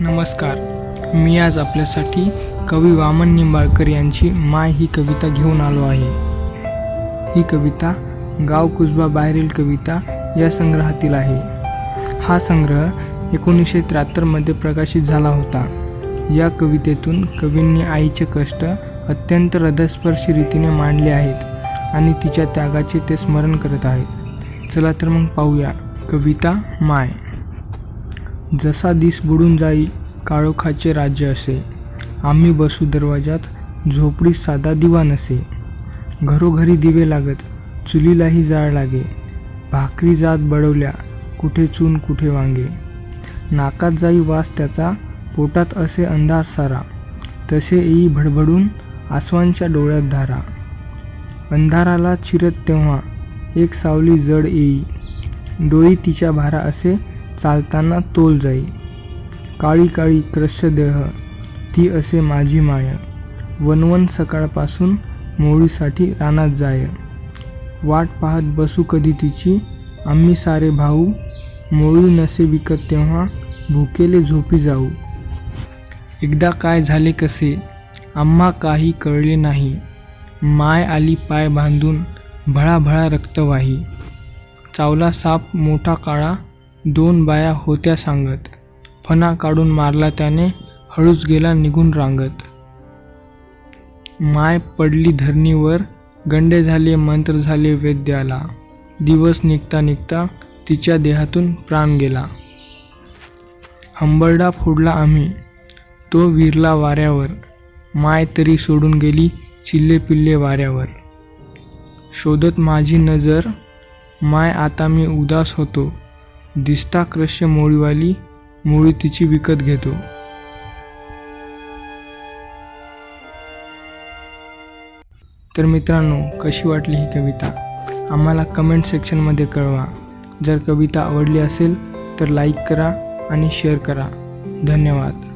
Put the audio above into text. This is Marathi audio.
नमस्कार. मी आज आपल्यासाठी कवी वामन निंबाळकर यांची माय ही कविता घेऊन आलो आहे. ही कविता गाव कुजबा बाहेरील कविता या संग्रहातील आहे. हा संग्रह एकोणीसशे त्र्याहत्तरमध्ये प्रकाशित झाला होता. या कवितेतून कवींनी आईचे कष्ट अत्यंत हृदयस्पर्शी रीतीने मांडले आहेत आणि तिच्या त्यागाचे ते स्मरण करत आहेत. चला तर मग पाहूया कविता माय. जसा दिस बुडून जाई काळोखाचे राज्य असे. आम्ही बसू दरवाजात झोपडी साधा दिवा नसे घरोघरी दिवे लागत चुलीलाही जाळ लागे. भाकरी जात बडवल्या कुठे चून कुठे वांगे. नाकात जाई वास त्याचा पोटात असे अंधार सारा. तसे येई भडभडून आसवांच्या डोळ्यात धारा. अंधाराला चिरत तेव्हा एक सावली जड येई डोळी तिच्या भारा असे चालताना तोल जाई. काळी काळी क्रश्य देह ती असे माझी माय. वनवन सकाळपासून मोळीसाठी रानात जाय. वाट पाहत बसू कधी तिची? आम्ही सारे भाऊ मोळी नसे विकत तेव्हा भुकेले झोपी जाऊ. एकदा काय झाले कसे? आम्हा काही कळले नाही. माय आली पाय बांधून भळाभळा रक्तवाही चावला साप मोठा काळा दोन बाया होत्या सांगत. फणा काढून मारला त्याने हळूच गेला निघून रांगत. माय पडली धरणीवर गंडे झाले मंत्र झाले वैद्याला दिवस निघता निघता तिच्या देहातून प्राण गेला. हंबरडा फोडला आम्ही. तो विरला वाऱ्यावर. माय तरी सोडून गेली चिल्ले पिल्ले वाऱ्यावर. शोधत माझी नजर. माय आता मी उदास होतो. दिसता क्रश्य मोळीवाली मोळी तिची विकत घेतो. तर मित्रांनो कशी वाटली ही कविता? आम्हाला कमेंट सेक्शनमध्ये कळवा. जर कविता आवडली असेल तर लाईक करा आणि शेअर करा. धन्यवाद.